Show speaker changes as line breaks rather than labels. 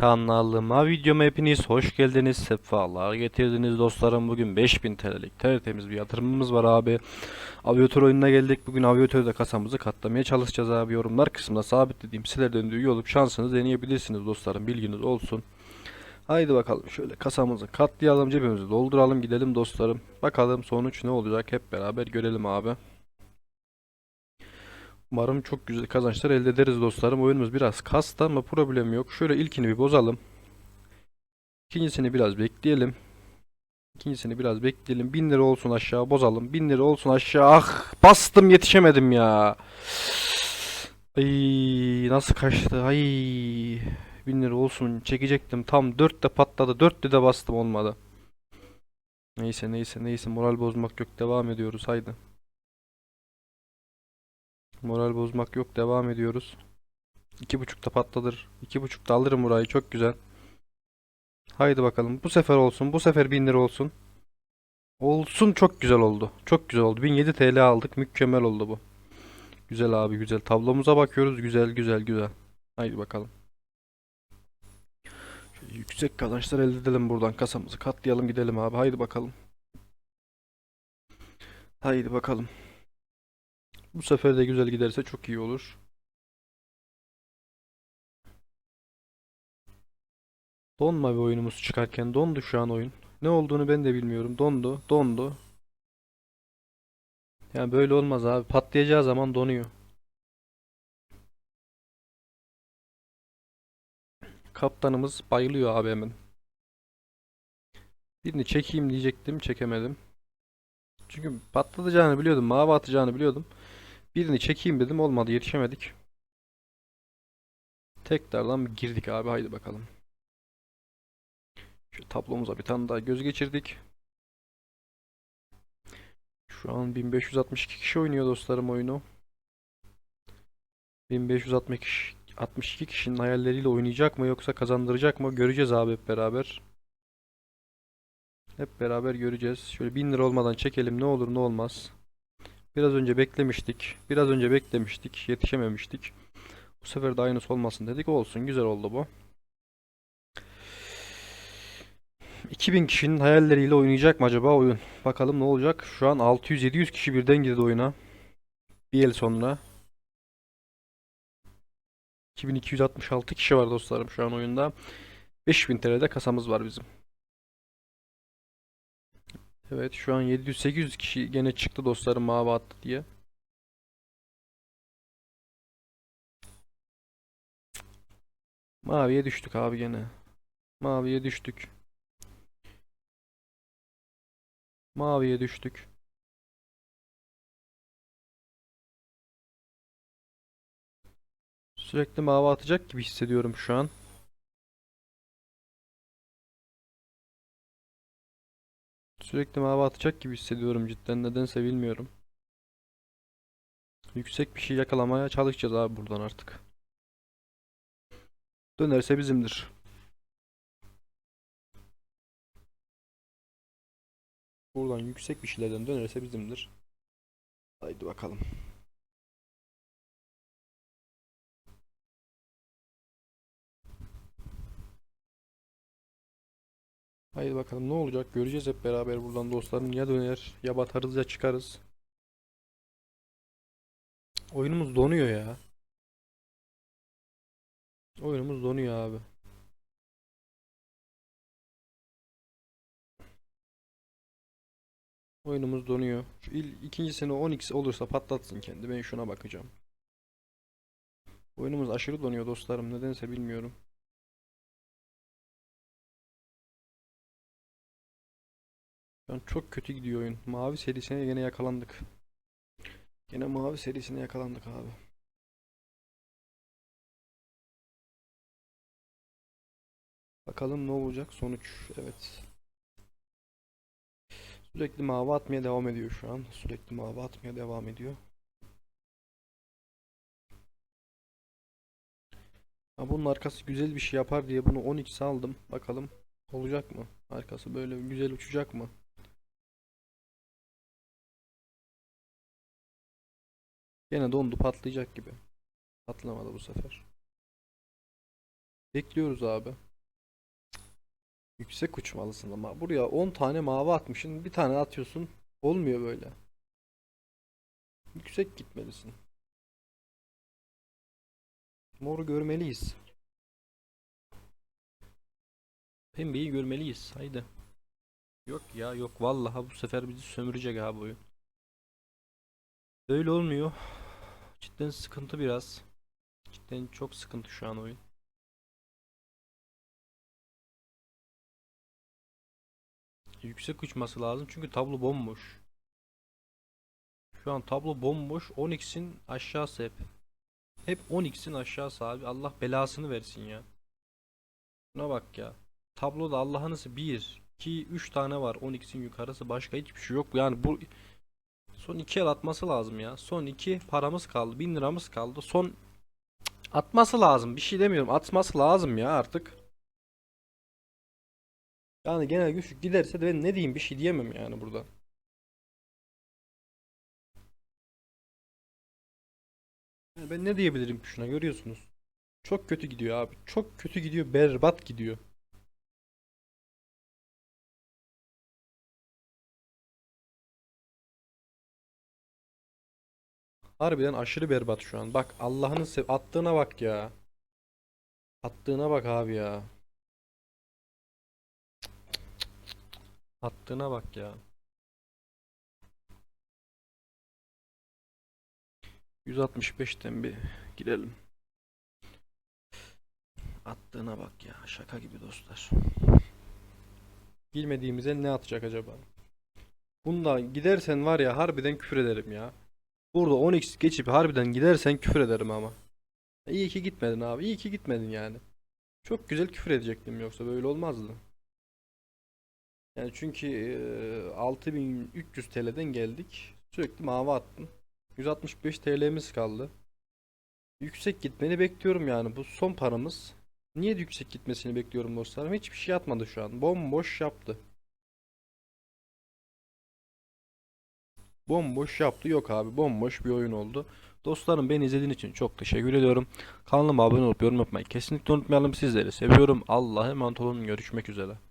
Kanalıma videoma hepiniz hoş geldiniz. Sefalar getirdiniz dostlarım. Bugün 5000 TL'lik tertemiz bir yatırımımız var abi. Aviator oyununa geldik. Bugün aviatörde kasamızı katlamaya çalışacağız abi. Yorumlar kısmında sabitlediğim sitelerden de üye olup şansınızı deneyebilirsiniz dostlarım. Bilginiz olsun. Haydi bakalım şöyle kasamızı katlayalım cebimizi dolduralım gidelim dostlarım. Bakalım sonuç ne olacak hep beraber görelim abi. Umarım çok güzel kazançlar elde ederiz dostlarım. Oyunumuz biraz kastı ama problem yok. Şöyle ilkini bir bozalım. İkincisini biraz bekleyelim. İkincisini biraz bekleyelim. 1000 lira olsun aşağı bozalım. 1000 lira olsun aşağı. Ah bastım yetişemedim ya. Ay nasıl kaçtı? Ay 1000 lira olsun çekecektim. Tam 4'te patladı. 4'te de bastım olmadı. Neyse neyse neyse moral bozmak yok. Devam ediyoruz haydi. Moral bozmak yok. Devam ediyoruz. İki buçukta patladır. İki buçukta alırım burayı. Çok güzel. Haydi bakalım. Bu sefer olsun. Bu sefer 1000 lira olsun. Olsun çok güzel oldu. Çok güzel oldu. 1007 TL aldık. Mükemmel oldu bu. Güzel abi güzel. Tablomuza bakıyoruz. Güzel güzel güzel. Haydi bakalım. Şöyle yüksek kazançlar elde edelim buradan. Kasamızı katlayalım gidelim abi. Haydi bakalım. Haydi bakalım. Bu sefer de güzel giderse çok iyi olur. Donma bir oyunumuz çıkarken dondu şu an oyun. Ne olduğunu ben de bilmiyorum. Dondu, dondu. Yani böyle olmaz abi. Patlayacağı zaman donuyor. Kaptanımız bayılıyor abi hemen. Birini çekeyim diyecektim, çekemedim. Çünkü patlatacağını biliyordum, mavi atacağını biliyordum. Birini çekeyim dedim olmadı yetişemedik. Tekrardan girdik abi haydi bakalım. Şu tablomuza bir tane daha göz geçirdik. Şu an 1562 kişi oynuyor dostlarım oyunu. 1562 62 kişinin hayalleriyle oynayacak mı yoksa kazandıracak mı göreceğiz abi hep beraber. Hep beraber göreceğiz. Şöyle 1000 lira olmadan çekelim ne olur ne olmaz. Biraz önce beklemiştik. Biraz önce beklemiştik. Yetişememiştik. Bu sefer de aynısı olmasın dedik. Olsun. Güzel oldu bu. 2000 kişinin hayalleriyle oynayacak mı acaba oyun? Bakalım ne olacak. Şu an 600-700 kişi birden girdi oyuna. Bir el sonra. 2266 kişi var dostlarım şu an oyunda. 5000 TL'de kasamız var bizim. Evet şu an 700-800 kişi gene çıktı dostlarım mavi attı diye. Maviye düştük abi gene. Maviye düştük. Maviye düştük. Sürekli mavi atacak gibi hissediyorum şu an. Sürekli mavi atacak gibi hissediyorum cidden nedense bilmiyorum. Yüksek bir şey yakalamaya çalışacağız abi buradan artık. Dönerse bizimdir. Buradan yüksek bir şeylerden dönerse bizimdir. Haydi bakalım. Haydi bakalım ne olacak göreceğiz hep beraber buradan dostlarım ya döner ya batarız ya çıkarız. Oyunumuz donuyor ya. Oyunumuz donuyor abi. Oyunumuz donuyor. Şu il, ikincisini 10x olursa patlatsın kendi. Ben şuna bakacağım. Oyunumuz aşırı donuyor dostlarım. Nedense bilmiyorum. An çok kötü gidiyor oyun. Mavi serisine yine yakalandık. Yine mavi serisine yakalandık abi. Bakalım ne olacak sonuç. Evet. Sürekli mavi atmaya devam ediyor şu an. Sürekli mavi atmaya devam ediyor. Ha bunun arkası güzel bir şey yapar diye bunu 12 aldım. Bakalım olacak mı? Arkası böyle güzel uçacak mı? Yine dondu patlayacak gibi. Patlamadı bu sefer. Bekliyoruz abi. Yüksek uçmalısın ama buraya 10 tane mavi atmışsın bir tane atıyorsun olmuyor böyle. Yüksek gitmelisin. Moru görmeliyiz. Pembeyi görmeliyiz. Haydi. Yok ya yok vallahi bu sefer bizi sömürecek ha bu oyun. Böyle olmuyor. Cidden sıkıntı biraz. Cidden çok sıkıntı şu an oyun. Yüksek uçması lazım çünkü tablo bomboş. Şu an tablo bomboş. 10x'in aşağısı hep. Hep 10x'in aşağısı abi. Allah belasını versin ya. Şuna bak ya. Tabloda Allah'ınız 1, 2, 3 tane var. 10x'in yukarısı başka hiçbir şey yok. Yani bu son 2 el atması lazım ya. Son 2 paramız kaldı. 1000 liramız kaldı. Son atması lazım. Bir şey demiyorum. Atması lazım ya artık. Yani genel güç giderse de ben ne diyeyim bir şey diyemem yani burada. Yani ben ne diyebilirim şuna görüyorsunuz. Çok kötü gidiyor abi. Çok kötü gidiyor. Berbat gidiyor. Harbiden aşırı berbat şu an. Bak Allah'ın sev attığına bak ya. Attığına bak abi ya. Attığına bak ya. 165'ten bir girelim. Attığına bak ya. Şaka gibi dostlar. Bilmediğimize ne atacak acaba? Bunda gidersen var ya harbiden küfür ederim ya. Burada 10x geçip harbiden gidersen küfür ederim ama. İyi ki gitmedin abi. İyi ki gitmedin yani. Çok güzel küfür edecektim yoksa böyle olmazdı. Yani çünkü eee, 6300 TL'den geldik. Sürekli mavi attın. 165 TL'miz kaldı. Yüksek gitmeni bekliyorum yani. Bu son paramız. Niye yüksek gitmesini bekliyorum dostlarım? Hiçbir şey atmadı şu an. Bomboş yaptı. Bomboş yaptı. Yok abi bomboş bir oyun oldu. Dostlarım beni izlediğin için çok teşekkür ediyorum. Kanalıma abone olup yorum yapmayı kesinlikle unutmayalım. Sizleri seviyorum. Allah'a emanet olun. Görüşmek üzere.